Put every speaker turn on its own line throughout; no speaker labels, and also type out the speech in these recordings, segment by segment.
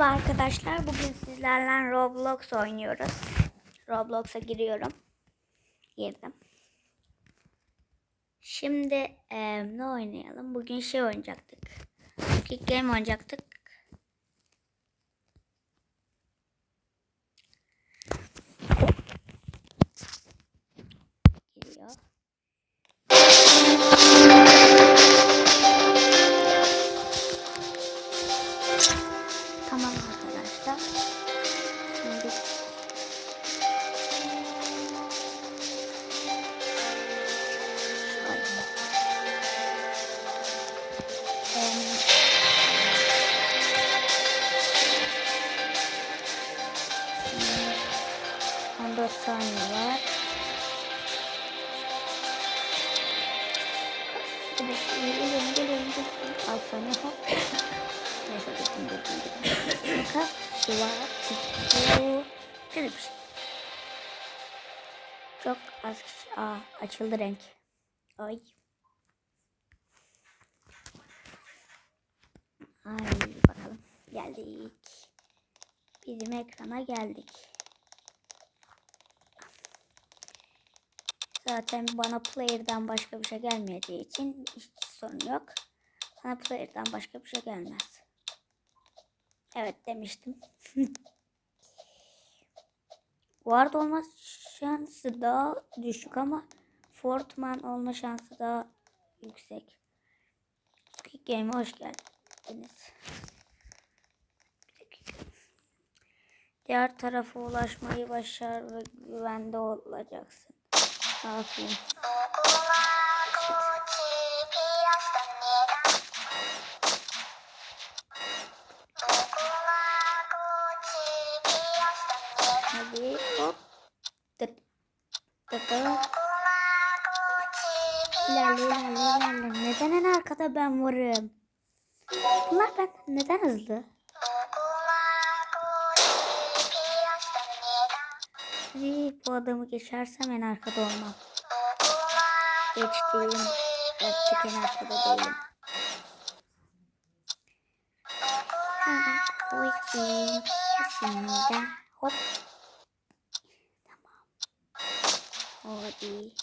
Merhaba arkadaşlar. Bugün sizlerle Roblox oynuyoruz. Roblox'a giriyorum. Girdim. Şimdi eee, ne oynayalım? Bugün şey oynayacaktık. Squid Game oynayacaktık. Geliyorum, geliyorum, geliyorum. Al sana hop. Neyse gittim, gittim, gittim. Kaç kişi var? Bir şey. Çok az kişi. Aa, açıldı renk. Ay. Ay bakalım. Geldik. Bizim ekrana geldik. Zaten bana player'dan başka bir şey gelmeyeceği için hiç sorun yok. Bana player'dan başka bir şey gelmez. Evet demiştim. Guard olma şansı daha düşük ama Fortman olma şansı daha yüksek. Squid Game'e hoş geldiniz. Diğer tarafa ulaşmayı başar ve güvende olacaksın. Yapayım? Hadi hop. Tık. Tık. İlerle ilerle ilerle. Neden en arkada ben varım? Bunlar benden neden hızlı? Hadi bu adamı geçersem en arkada olmam. Geçtim. Artık en arkada değilim. İçin kesinlikle hop. Tamam. Hadi.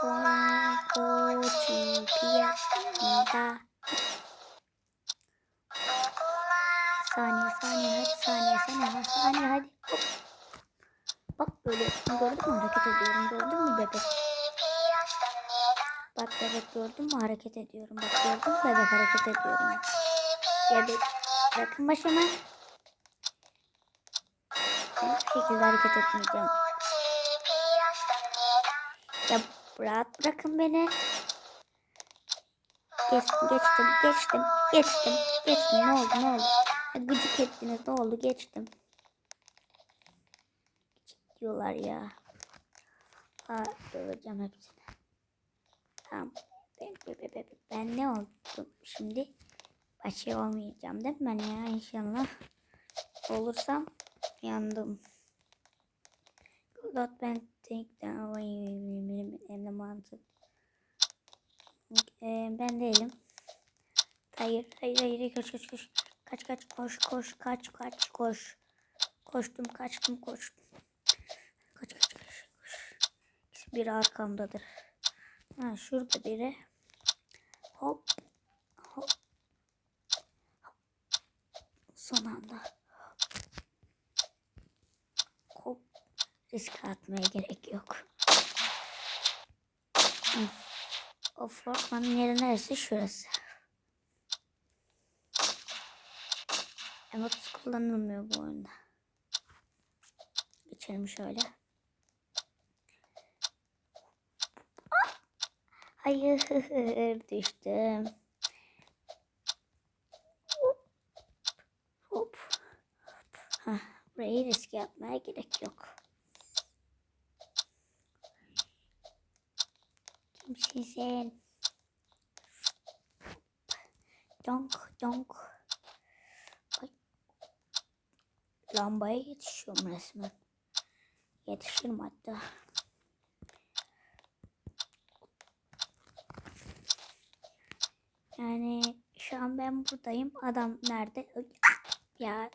Kola koçu piyasında. Saniye saniye hadi saniye saniye saniye hadi. Hop. Böyle gördün mü hareket ediyorum gördün mü bebek? Bak bebek gördün mü hareket ediyorum. Bak gördün mü bebek hareket ediyorum. Bebek bırakın başıma. Hiçbir şekilde hareket etmeyeceğim. Ya rahat bırakın beni. Geçtim geçtim geçtim geçtim geçtim ne oldu ne oldu? Ya gıcık ettiniz ne oldu geçtim. Gıcık diyorlar ya. Ha döveceğim hepsini. Tamam. Ben, ben, ben, ben, ben ne oldum şimdi? Başka olmayacağım değil mi ya inşallah. Olursam yandım. Not ben in the mountain. Ee, ben değilim. Hayır, hayır, hayır, kaç, kaç, kaç. Kaç, kaç, koş, koş, kaç, kaç, koş. Koştum, kaçtım, koştum. Kaç, kaç, kaç, koş. İkisi biri arkamdadır. Ha, şurada biri. Hop, hop. Son anda. Hop. Risk atmaya gerek yok. O Fortman'ın yeri neresi? Şurası. Emotes kullanılmıyor bu oyunda. Geçelim şöyle. Hayır düştüm. Hop. Hop. Hah, burayı risk yapmaya gerek yok. Kimsin sen? Donk donk. Ay. Lambaya yetişiyorum resmen. Yetişirim hatta. Yani şu an ben buradayım. Adam nerede? Ya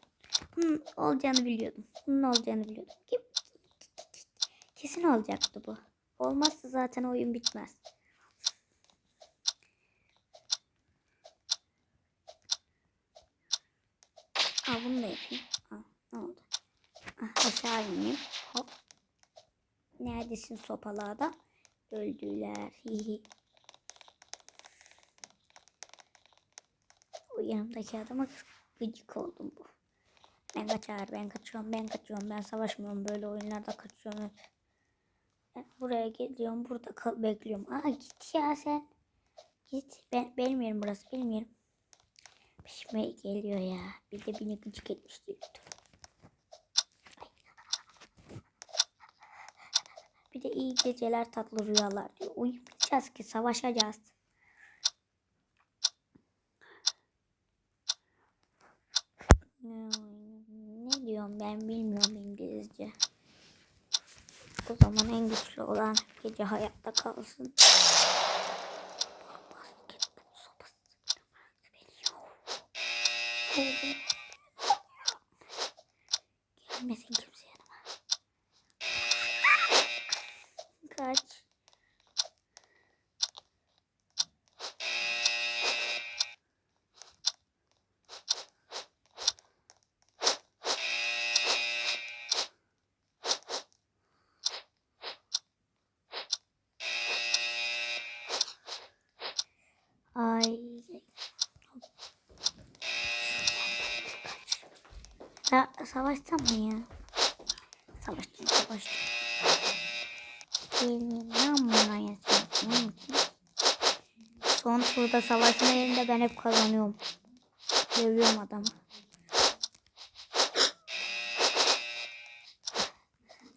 bunun olacağını biliyordum. Bunun olacağını biliyordum. Kim- Kesin olacaktı bu. Olmazsa zaten oyun bitmez. Aa bunu da yapayım. Aa, ne oldu? Ah, aşağı ineyim. Hop. Neredesin sopalı adam? Öldüler. Hihi. Yanımdaki adama gıcık oldum bu. Ben kaçar, ben kaçıyorum, ben kaçıyorum, ben savaşmıyorum böyle oyunlarda kaçıyorum. hep. Ben buraya geliyorum, burada kal bekliyorum. Aa git ya sen. Git. Ben bilmiyorum burası, bilmiyorum. Peşime geliyor ya. Bir de beni gıcık etmişti. Bir de iyi geceler tatlı rüyalar diyor. Uyumayacağız ki savaşacağız. Ne, ne diyorum ben bilmiyorum İngilizce. O zaman en güçlü olan gece hayatta kalsın. Gelmesin kimse yanıma. Kaç. Ay. Ya savaşsam mı ya? Savaştım savaştım. Gelin lan buna yazayım. Son turda savaşma yerinde ben hep kazanıyorum. Dövüyorum adamı.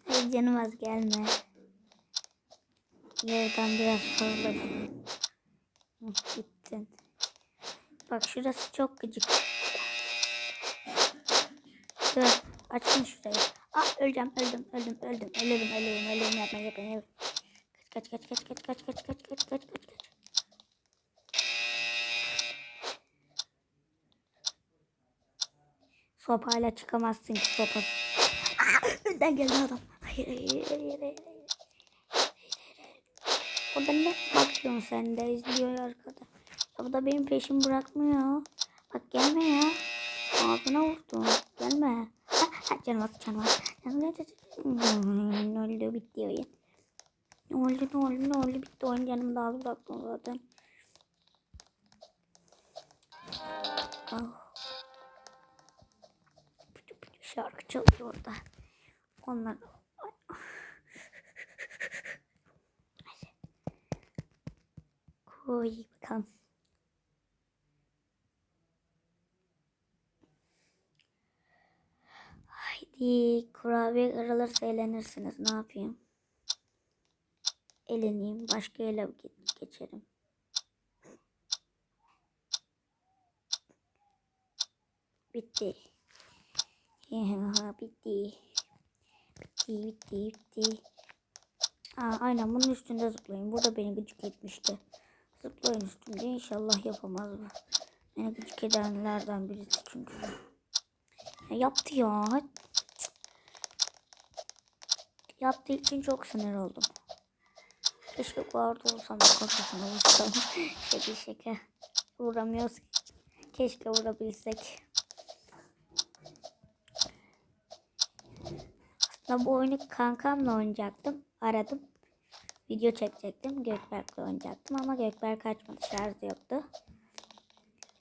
Ay canım az gelme. Yerden biraz fazla. Gittin. Bak şurası çok gıcık. Dur. Açın şurayı. Aa öleceğim öldüm öldüm öldüm ölürüm ölürüm ölürüm yapma yapma yapma. Kaç kaç kaç kaç kaç kaç kaç kaç kaç kaç kaç. Sopayla çıkamazsın ki sopa. Aa, önden geldi adam. Hayır hayır hayır hayır. hayır. Orada ne bakıyorsun sen de izliyor arkada. Ya bu da benim peşimi bırakmıyor. Bak gelme ya. Ağzına vurdum. Gelme. Ha, ha, canım az canım. Canım. Hmm, Ne oldu bitti oyun. Ne oldu ne oldu ne oldu bitti oyun canımı da az bıraktım zaten. Ah. Pıtı pıtı Şarkı çalıyor orada. Onlar. Koy bakalım. Haydi kurabiye kırılırsa eğlenirsiniz. Ne yapayım? Eleneyim. Başka ele ge- geçerim. Bitti. Bitti. Bitti, bitti, bitti. Aa, aynen bunun üstünde zıplayın. Burada beni gıcık etmişti. Zıplayın üstünde. İnşallah yapamaz bu. Beni gıcık edenlerden birisi çünkü. Ya yaptı ya. Yaptığı için çok sinir oldum. Keşke bu arada olsam da kafasına vursam. şaka şaka. Vuramıyoruz. Keşke vurabilsek. Aslında bu oyunu kankamla oynayacaktım. Aradım. Video çekecektim. Gökberk'le oynayacaktım ama Gökberk açmadı. Şarjı yoktu.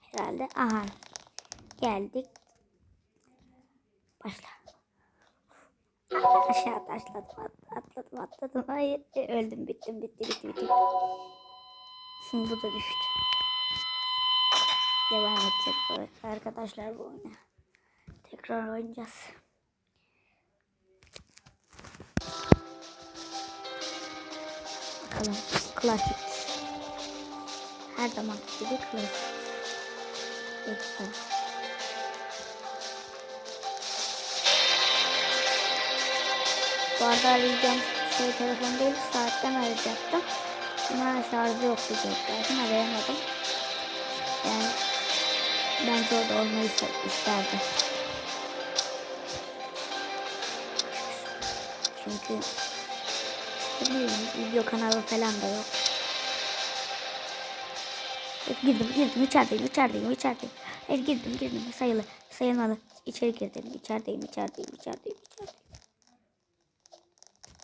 Herhalde. Aha. Geldik. Başla. Aşağı atladım. at- Atladım atladım. Hayır. E, öldüm. Bittim. Bitti bitti bitti. Şimdi bu da düştü. Devam edecek arkadaşlar bu oyuna. Tekrar oynayacağız. Bakalım. Klasik. Her zaman gibi klasik. Dakika. Bu arada arayacağım şey telefon değil saatten arayacaktım. Ama şarjı yoktu Gökberk'in arayamadım. Yani Bence orada olmayı se- isterdi. Çünkü bileyim, video kanalı falan da yok. Evet, girdim girdim içerideyim içerideyim içerideyim. Evet girdim girdim sayılı sayılmalı. İçeri girdim içerideyim içerideyim içerideyim içerideyim.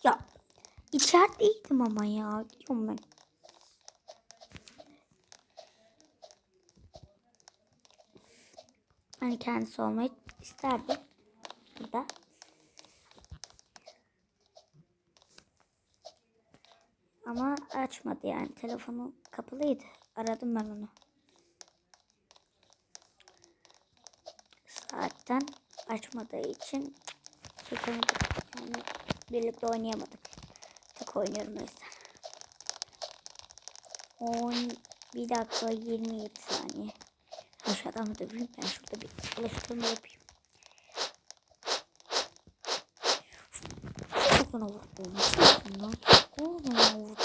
Ya içerideydim ama ya diyorum ben. Hani kendisi olmayı isterdi. Burada. Ama açmadı yani. Telefonu kapalıydı. Aradım ben onu. Saatten açmadığı için. Yani birlikte oynayamadık. Tek oynuyorum o yüzden. 11 dakika 27 saniye. Aşağıdan mı döveyim? Ben şurada bir alıştırma yapayım. Çok ona vurdum. Çok ona vurdum.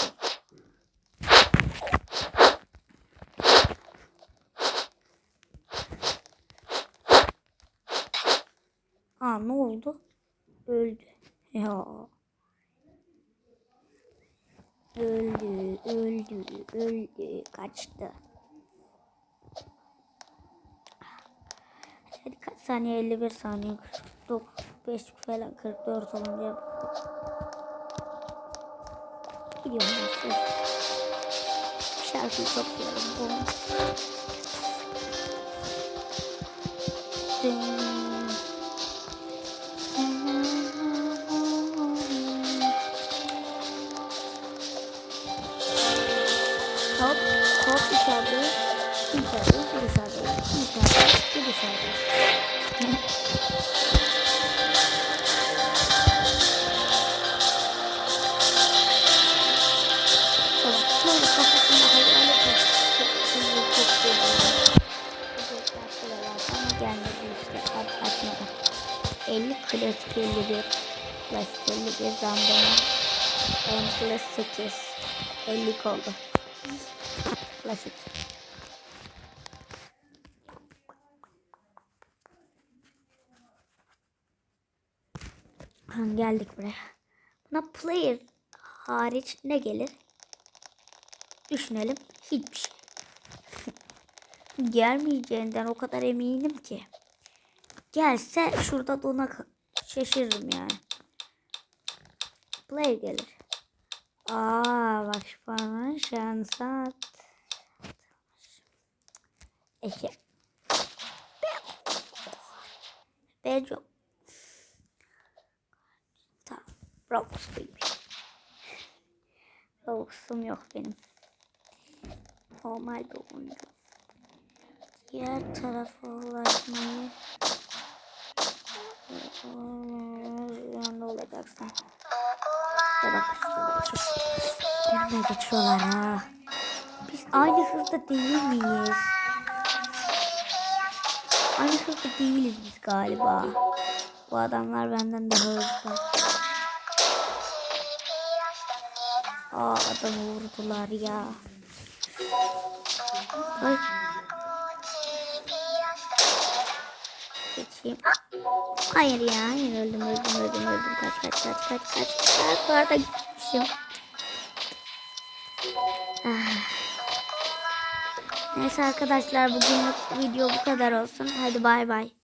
Aa ne oldu? Öldü. Ya. Öldü, öldü, öldü. Kaçtı. Hadi kaç saniye? 51 saniye. 45 falan 44 olunca. Gidiyorum. Şarkıyı çok seviyorum. Dın. Hop hop içeride. İçeride, dışarıda. İçeride, dışarıda. Tamam. Şöyle kafasında hayalet var. Şimdi çok seviyorum. Bu da ama gelmedi işte. Aç, açmadan. 50 klasik 51. Klasik 51 random. 10 klasik 8. 50 oldu. Klasik. Ha, geldik buraya. Buna player hariç ne gelir? Düşünelim. Hiçbir şey. Gelmeyeceğinden o kadar eminim ki. Gelse şurada dona şaşırırım yani. Player gelir. Aa bak bana şansa Eşe. Beco. Tamam. Robux. Robux'um yok benim. Normal bir oyuncu. Diğer tarafa ulaşmayı yanında olacaksın. Ya bak. Önüme geçiyorlar ha. Biz aynı hızda değil miyiz? Aynı hızda değiliz biz galiba. Bu adamlar benden daha hızlı. Aa adamı vurdular ya. Ay. Geçeyim. Hayır ya hayır öldüm öldüm öldüm öldüm kaç kaç kaç kaç kaç kaç bu arada gitmişim. Neyse arkadaşlar bugünlük video bu kadar olsun. Hadi bay bay.